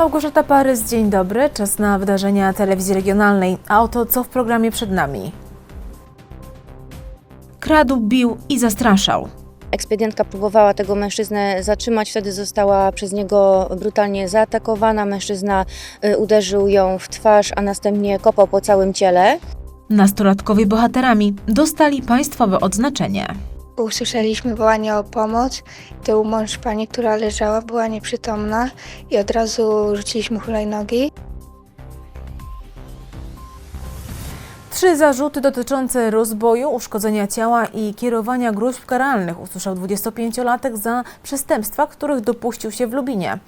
Małgorzata Parys, dzień dobry. Czas na wydarzenia telewizji regionalnej. A oto co w programie przed nami. Kradł, bił i zastraszał. Ekspedientka próbowała tego mężczyznę zatrzymać, wtedy została przez niego brutalnie zaatakowana. Mężczyzna y, uderzył ją w twarz, a następnie kopał po całym ciele. Nastolatkowie bohaterami dostali państwowe odznaczenie. Usłyszeliśmy wołanie o pomoc. Tył mąż pani, która leżała, była nieprzytomna i od razu rzuciliśmy hulajnogi. Trzy zarzuty dotyczące rozboju, uszkodzenia ciała i kierowania gruźb karalnych usłyszał 25-latek za przestępstwa, których dopuścił się w Lubinie.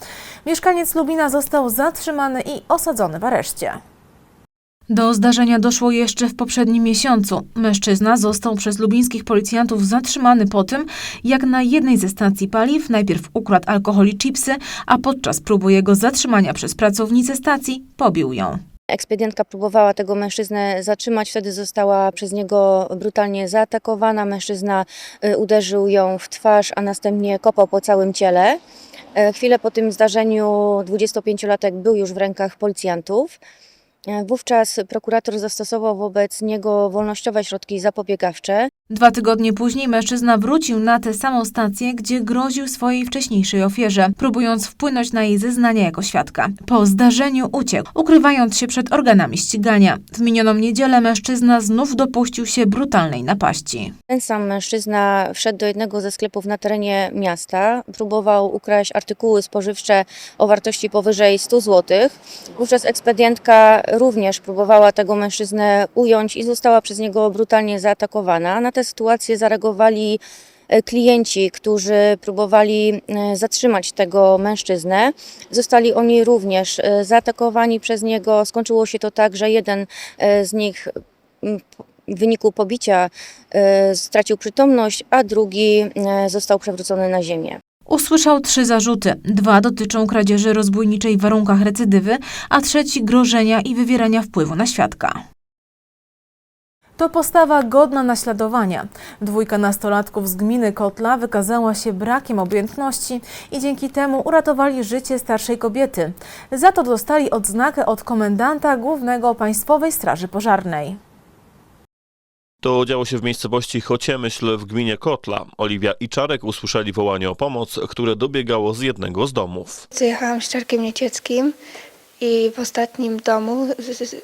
Mieszkaniec Lubina został zatrzymany i osadzony w areszcie. Do zdarzenia doszło jeszcze w poprzednim miesiącu. Mężczyzna został przez lubińskich policjantów zatrzymany po tym, jak na jednej ze stacji paliw najpierw ukradł alkohol i chipsy, a podczas próby jego zatrzymania przez pracownicę stacji pobił ją. Ekspedientka próbowała tego mężczyznę zatrzymać, wtedy została przez niego brutalnie zaatakowana. Mężczyzna y, uderzył ją w twarz, a następnie kopał po całym ciele. E, Chwilę po tym zdarzeniu 25-latek był już w rękach policjantów. E, Wówczas prokurator zastosował wobec niego wolnościowe środki zapobiegawcze. Dwa tygodnie później mężczyzna wrócił na tę samą stację, gdzie groził swojej wcześniejszej ofierze, próbując wpłynąć na jej zeznania jako świadka. Po zdarzeniu uciekł, ukrywając się przed organami ścigania. W minioną niedzielę mężczyzna znów dopuścił się brutalnej napaści. Ten sam mężczyzna wszedł do jednego ze sklepów na terenie miasta, próbował ukraść artykuły spożywcze o wartości powyżej 100 zł. Wówczas ekspedientka również próbowała tego mężczyznę ująć i została przez niego brutalnie zaatakowana. Na tę sytuację zareagowali e, klienci, którzy próbowali e, zatrzymać tego mężczyznę. Zostali oni również e, zaatakowani przez niego. Skończyło się to tak, że jeden z nich w wyniku pobicia stracił przytomność, a drugi został przewrócony na ziemię. Usłyszał trzy zarzuty. Dwa dotyczą kradzieży rozbójniczej w warunkach recydywy, a trzeci grożenia i wywierania wpływu na świadka. To postawa godna naśladowania. Dwójka nastolatków z gminy Kotla wykazała się brakiem obojętności i dzięki temu uratowali życie starszej kobiety. Za to dostali odznakę od komendanta głównego Państwowej Straży Pożarnej. To działo się w miejscowości Chociemyśl w gminie Kotla. Oliwia i Czarek usłyszeli wołanie o pomoc, które dobiegało z jednego z domów. Zjechałam z Czarkiem Niecieckim i w ostatnim domu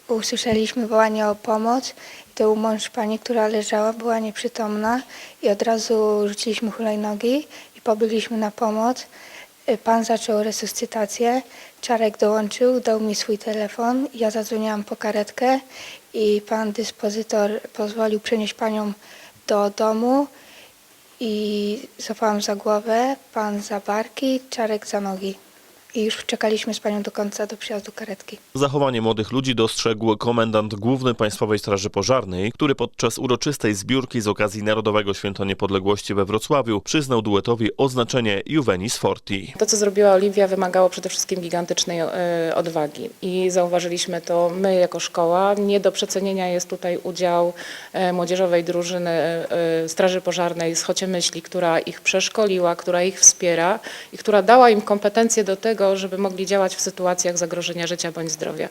usłyszeliśmy wołanie o pomoc. Tył mąż pani, która leżała, była nieprzytomna i od razu rzuciliśmy hulajnogi i pobiegliśmy na pomoc. Y, Pan zaczął resuscytację, Czarek dołączył, dał mi swój telefon, ja zadzwoniłam po karetkę i pan dyspozytor pozwolił przenieść panią do domu i złapałam za głowę, pan za barki, Czarek za nogi. I już czekaliśmy z panią do końca, do przyjazdu karetki. Zachowanie młodych ludzi dostrzegł komendant główny Państwowej Straży Pożarnej, który podczas uroczystej zbiórki z okazji Narodowego Święta Niepodległości we Wrocławiu przyznał duetowi oznaczenie Juvenis Forti. To, co zrobiła Oliwia, wymagało przede wszystkim gigantycznej e, odwagi i zauważyliśmy to my jako szkoła. Nie do przecenienia jest tutaj udział e, młodzieżowej drużyny e, Straży Pożarnej z Chociemyśli, która ich przeszkoliła, która ich wspiera i która dała im kompetencje do tego, żeby mogli działać w sytuacjach zagrożenia życia bądź zdrowia.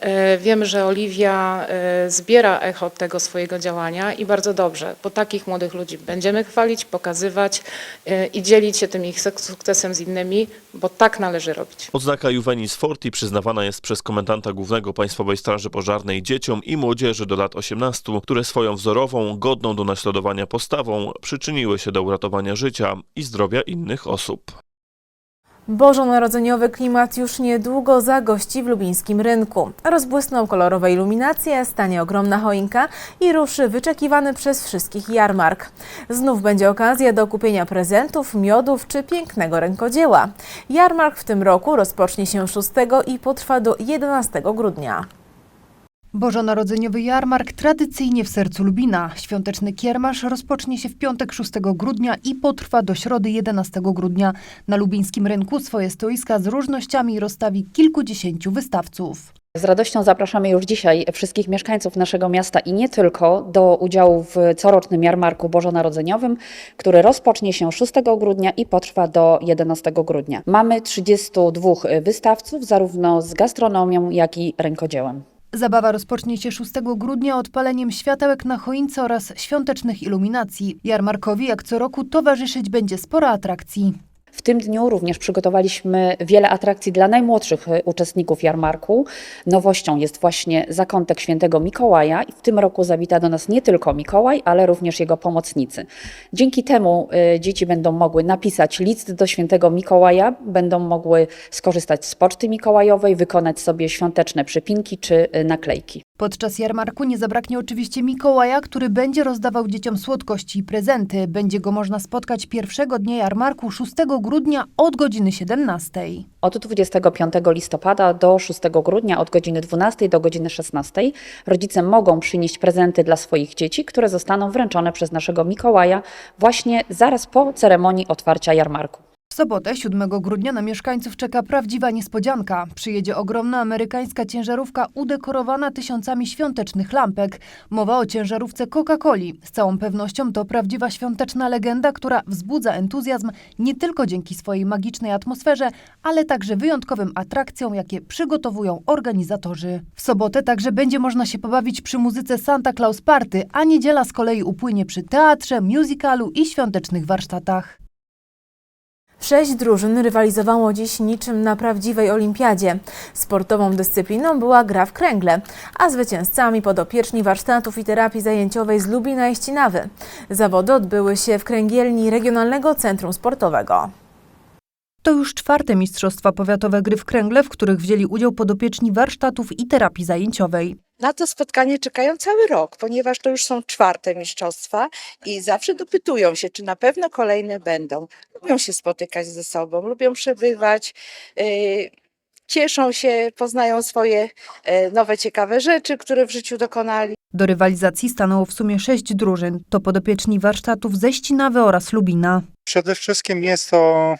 E, Wiem, że Oliwia e, zbiera echo tego swojego działania i bardzo dobrze, bo takich młodych ludzi będziemy chwalić, pokazywać e, i dzielić się tym ich suk- sukcesem z innymi, bo tak należy robić. Odznaka Juvenis Forti przyznawana jest przez komendanta głównego Państwowej Straży Pożarnej dzieciom i młodzieży do lat 18, które swoją wzorową, godną do naśladowania postawą przyczyniły się do uratowania życia i zdrowia innych osób. Bożonarodzeniowy klimat już niedługo zagości w lubińskim rynku. Rozbłysną kolorowe iluminacje, stanie ogromna choinka i ruszy wyczekiwany przez wszystkich jarmark. Znów będzie okazja do kupienia prezentów, miodów czy pięknego rękodzieła. Jarmark w tym roku rozpocznie się 6 i potrwa do 11 grudnia. Bożonarodzeniowy jarmark tradycyjnie w sercu Lubina. Świąteczny kiermasz rozpocznie się w piątek 6 grudnia i potrwa do środy 11 grudnia. Na lubińskim rynku swoje stoiska z różnościami rozstawi kilkudziesięciu wystawców. Z radością zapraszamy już dzisiaj wszystkich mieszkańców naszego miasta i nie tylko do udziału w corocznym jarmarku bożonarodzeniowym, który rozpocznie się 6 grudnia i potrwa do 11 grudnia. Mamy 32 wystawców, zarówno z gastronomią, jak i rękodziełem. Zabawa rozpocznie się 6 grudnia odpaleniem światełek na choince oraz świątecznych iluminacji. Jarmarkowi jak co roku towarzyszyć będzie sporo atrakcji. W tym dniu również przygotowaliśmy wiele atrakcji dla najmłodszych e, uczestników jarmarku. Nowością jest właśnie zakątek świętego Mikołaja i w tym roku zawita do nas nie tylko Mikołaj, ale również jego pomocnicy. Dzięki temu e, dzieci będą mogły napisać list do świętego Mikołaja, będą mogły skorzystać z poczty mikołajowej, wykonać sobie świąteczne przypinki czy e, naklejki. Podczas jarmarku nie zabraknie oczywiście Mikołaja, który będzie rozdawał dzieciom słodkości i prezenty. Będzie go można spotkać pierwszego dnia jarmarku 6 grudnia od godziny 17. Od 25 listopada do 6 grudnia od godziny 12 do godziny 16 rodzice mogą przynieść prezenty dla swoich dzieci, które zostaną wręczone przez naszego Mikołaja właśnie zaraz po ceremonii otwarcia jarmarku. W sobotę 7 grudnia na mieszkańców czeka prawdziwa niespodzianka. Przyjedzie ogromna amerykańska ciężarówka udekorowana tysiącami świątecznych lampek. Mowa o ciężarówce Coca-Coli. Z całą pewnością to prawdziwa świąteczna legenda, która wzbudza entuzjazm nie tylko dzięki swojej magicznej atmosferze, ale także wyjątkowym atrakcjom, jakie przygotowują organizatorzy. W sobotę także będzie można się pobawić przy muzyce Santa Claus Party, a niedziela z kolei upłynie przy teatrze, musicalu i świątecznych warsztatach. Sześć drużyn rywalizowało dziś niczym na prawdziwej olimpiadzie. Sportową dyscypliną była gra w kręgle, a zwycięzcami podopieczni warsztatów i terapii zajęciowej z Lubina i Ścinawy. Zawody odbyły się w kręgielni Regionalnego Centrum Sportowego. To już czwarte Mistrzostwa Powiatowe Gry w Kręgle, w których wzięli udział podopieczni warsztatów i terapii zajęciowej. Na to spotkanie czekają cały rok, ponieważ to już są czwarte mistrzostwa i zawsze dopytują się, czy na pewno kolejne będą. Lubią się spotykać ze sobą, lubią przebywać, yy, cieszą się, poznają swoje yy, nowe, ciekawe rzeczy, które w życiu dokonali. Do rywalizacji stanęło w sumie sześć drużyn. To podopieczni warsztatów ze Ścinawy oraz Lubina. Przede wszystkim jest to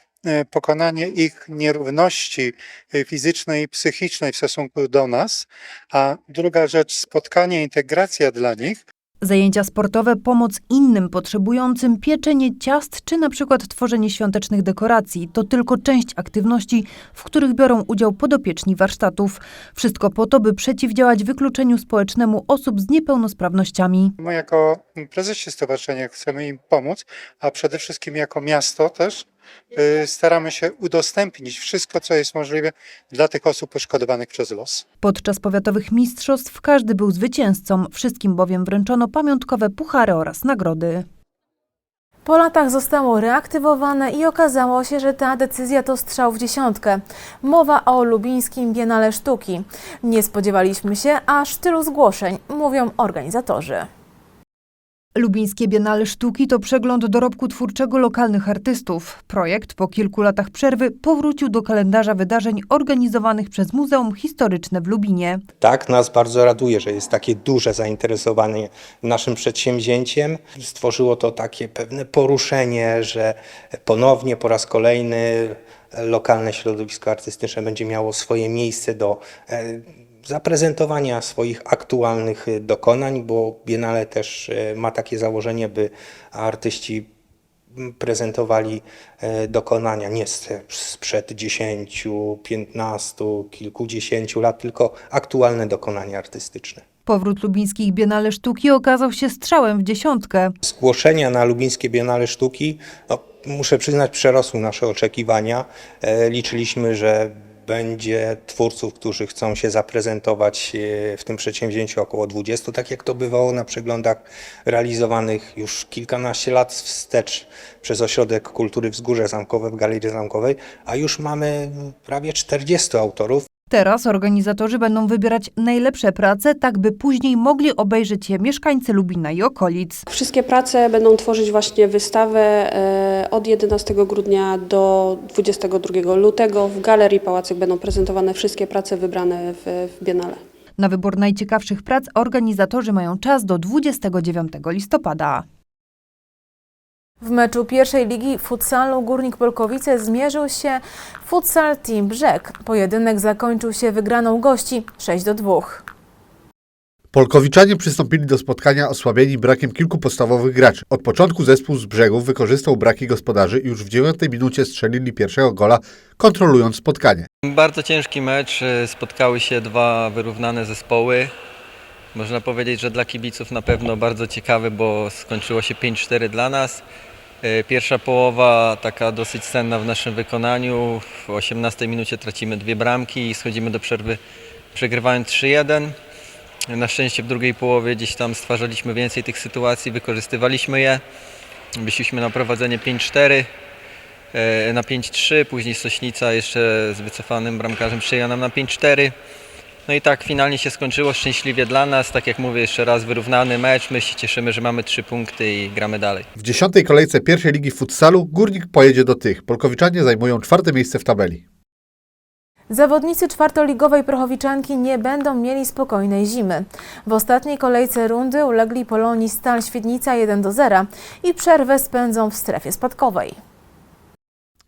pokonanie ich nierówności e, fizycznej i psychicznej w stosunku do nas, a druga rzecz spotkanie, integracja dla nich. Zajęcia sportowe, pomoc innym potrzebującym, pieczenie ciast czy na przykład tworzenie świątecznych dekoracji to tylko część aktywności, w których biorą udział podopieczni warsztatów. Wszystko po to, by przeciwdziałać wykluczeniu społecznemu osób z niepełnosprawnościami. My jako prezesi stowarzyszenia chcemy im pomóc, a przede wszystkim jako miasto też e, staramy się udostępnić wszystko, co jest możliwe dla tych osób poszkodowanych przez los. Podczas powiatowych mistrzostw każdy był zwycięzcą, wszystkim bowiem wręczono pamiątkowe puchary oraz nagrody. Po latach zostało reaktywowane i okazało się, że ta decyzja to strzał w dziesiątkę. Mowa o lubińskim Biennale Sztuki. Nie spodziewaliśmy się aż tylu zgłoszeń, mówią organizatorzy. Lubińskie Biennale Sztuki to przegląd dorobku twórczego lokalnych artystów. Projekt po kilku latach przerwy powrócił do kalendarza wydarzeń organizowanych przez Muzeum Historyczne w Lubinie. Tak, nas bardzo raduje, że jest takie duże zainteresowanie naszym przedsięwzięciem. Stworzyło to takie pewne poruszenie, że ponownie po raz kolejny lokalne środowisko artystyczne będzie miało swoje miejsce do e, zaprezentowania swoich aktualnych e, dokonań, bo Biennale też e, ma takie założenie, by artyści prezentowali e, dokonania nie sprzed 10, 15, kilkudziesięciu lat, tylko aktualne dokonania artystyczne. Powrót lubińskich Biennale Sztuki okazał się strzałem w dziesiątkę. Zgłoszenia na Lubińskie Biennale Sztuki, no, muszę przyznać, przerosły nasze oczekiwania. E, Liczyliśmy, że będzie twórców, którzy chcą się zaprezentować e, w tym przedsięwzięciu około 20, tak jak to bywało na przeglądach realizowanych już kilkanaście lat wstecz przez Ośrodek Kultury Wzgórze Zamkowe w Galerii Zamkowej, a już mamy prawie 40 autorów. Teraz organizatorzy będą wybierać najlepsze prace, tak by później mogli obejrzeć je mieszkańcy Lubina i okolic. Wszystkie prace będą tworzyć właśnie wystawę e, od 11 grudnia do 22 lutego. W Galerii Pałacyk będą prezentowane wszystkie prace wybrane w, w Biennale. Na wybór najciekawszych prac organizatorzy mają czas do 29 listopada. W meczu pierwszej ligi futsalu Górnik Polkowice zmierzył się Futsal Team Brzeg. Pojedynek zakończył się wygraną gości 6 do 2. Polkowiczanie przystąpili do spotkania osłabieni brakiem kilku podstawowych graczy. Od początku zespół z brzegów wykorzystał braki gospodarzy i już w dziewiątej minucie strzelili pierwszego gola, kontrolując spotkanie. Bardzo ciężki mecz. Spotkały się dwa wyrównane zespoły. Można powiedzieć, że dla kibiców na pewno bardzo ciekawy, bo skończyło się 5-4 dla nas. E, Pierwsza połowa taka dosyć cenna w naszym wykonaniu. W 18 minucie tracimy dwie bramki i schodzimy do przerwy przegrywając 3-1. Na szczęście w drugiej połowie gdzieś tam stwarzaliśmy więcej tych sytuacji, wykorzystywaliśmy je. Wyszliśmy na prowadzenie 5-4 e, na 5-3, później Sośnica jeszcze z wycofanym bramkarzem przyjęła nam na 5-4. No i tak finalnie się skończyło szczęśliwie dla nas. Tak jak mówię, jeszcze raz wyrównany mecz. My się cieszymy, że mamy trzy punkty i gramy dalej. W dziesiątej kolejce pierwszej ligi futsalu Górnik pojedzie do tych. Polkowiczanie zajmują czwarte miejsce w tabeli. Zawodnicy czwartoligowej Prochowiczanki nie będą mieli spokojnej zimy. W ostatniej kolejce rundy ulegli Polonii Stal Świdnica 1 do 0 i przerwę spędzą w strefie spadkowej.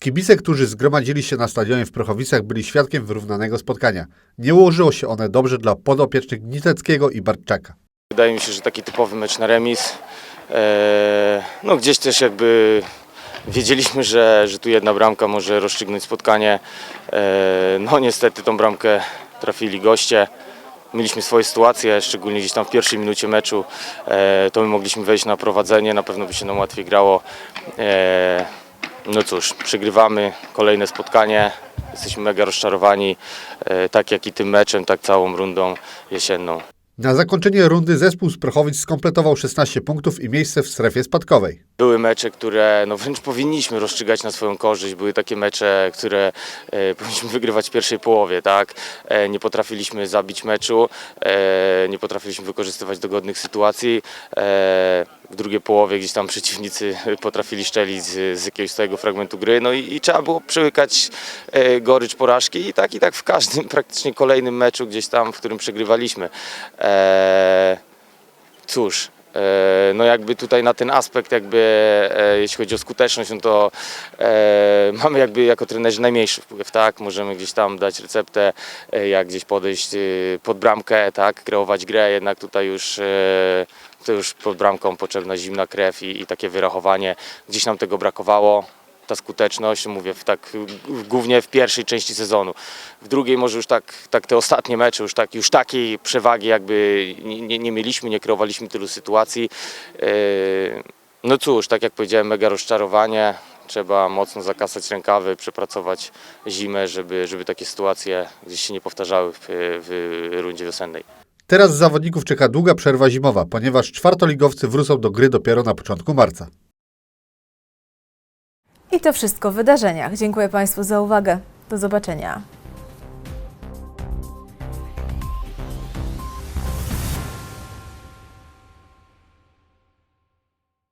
Kibice, którzy zgromadzili się na stadionie w Prochowicach, byli świadkiem wyrównanego spotkania. Nie ułożyło się one dobrze dla podopiecznych Gniteckiego i Bartczaka. Wydaje mi się, że taki typowy mecz na remis. Eee, No gdzieś też jakby wiedzieliśmy, że, że tu jedna bramka może rozstrzygnąć spotkanie. Eee, No niestety tą bramkę trafili goście. Mieliśmy swoje sytuacje, szczególnie gdzieś tam w pierwszej minucie meczu. Eee, To my mogliśmy wejść na prowadzenie, na pewno by się nam łatwiej grało. No cóż, przegrywamy kolejne spotkanie. Jesteśmy mega rozczarowani, eee, tak jak i tym meczem, tak całą rundą jesienną. Na zakończenie rundy zespół z Prochowic skompletował 16 punktów i miejsce w strefie spadkowej. Były mecze, które no wręcz powinniśmy rozstrzygać na swoją korzyść. Były takie mecze, które e, powinniśmy wygrywać w pierwszej połowie, tak? E, nie potrafiliśmy zabić meczu, e, nie potrafiliśmy wykorzystywać dogodnych sytuacji. E, w drugiej połowie gdzieś tam przeciwnicy potrafili szczelić z, z jakiegoś swojego fragmentu gry, no i, i trzeba było przełykać e, gorycz porażki i tak i tak w każdym praktycznie kolejnym meczu gdzieś tam, w którym przegrywaliśmy. E, cóż, No jakby tutaj na ten aspekt jakby e, jeśli chodzi o skuteczność, no to e, mamy jakby jako trenerzy najmniejszy wpływ, tak? Możemy gdzieś tam dać receptę, e, jak gdzieś podejść e, pod bramkę, tak? Kreować grę, jednak tutaj już e, to już pod bramką potrzebna zimna krew i, i takie wyrachowanie. Gdzieś nam tego brakowało. Ta skuteczność, mówię, w tak, głównie w pierwszej części sezonu. W drugiej może już tak, tak te ostatnie mecze, już, tak, już takiej przewagi jakby nie, nie, nie mieliśmy, nie kreowaliśmy tylu sytuacji. Yy, No cóż, tak jak powiedziałem, mega rozczarowanie. Trzeba mocno zakasać rękawy, przepracować zimę, żeby, żeby takie sytuacje gdzieś się nie powtarzały w, w rundzie wiosennej. Teraz zawodników czeka długa przerwa zimowa, ponieważ czwartoligowcy wrócą do gry dopiero na początku marca. I to wszystko w wydarzeniach. Dziękuję Państwu za uwagę. Do zobaczenia.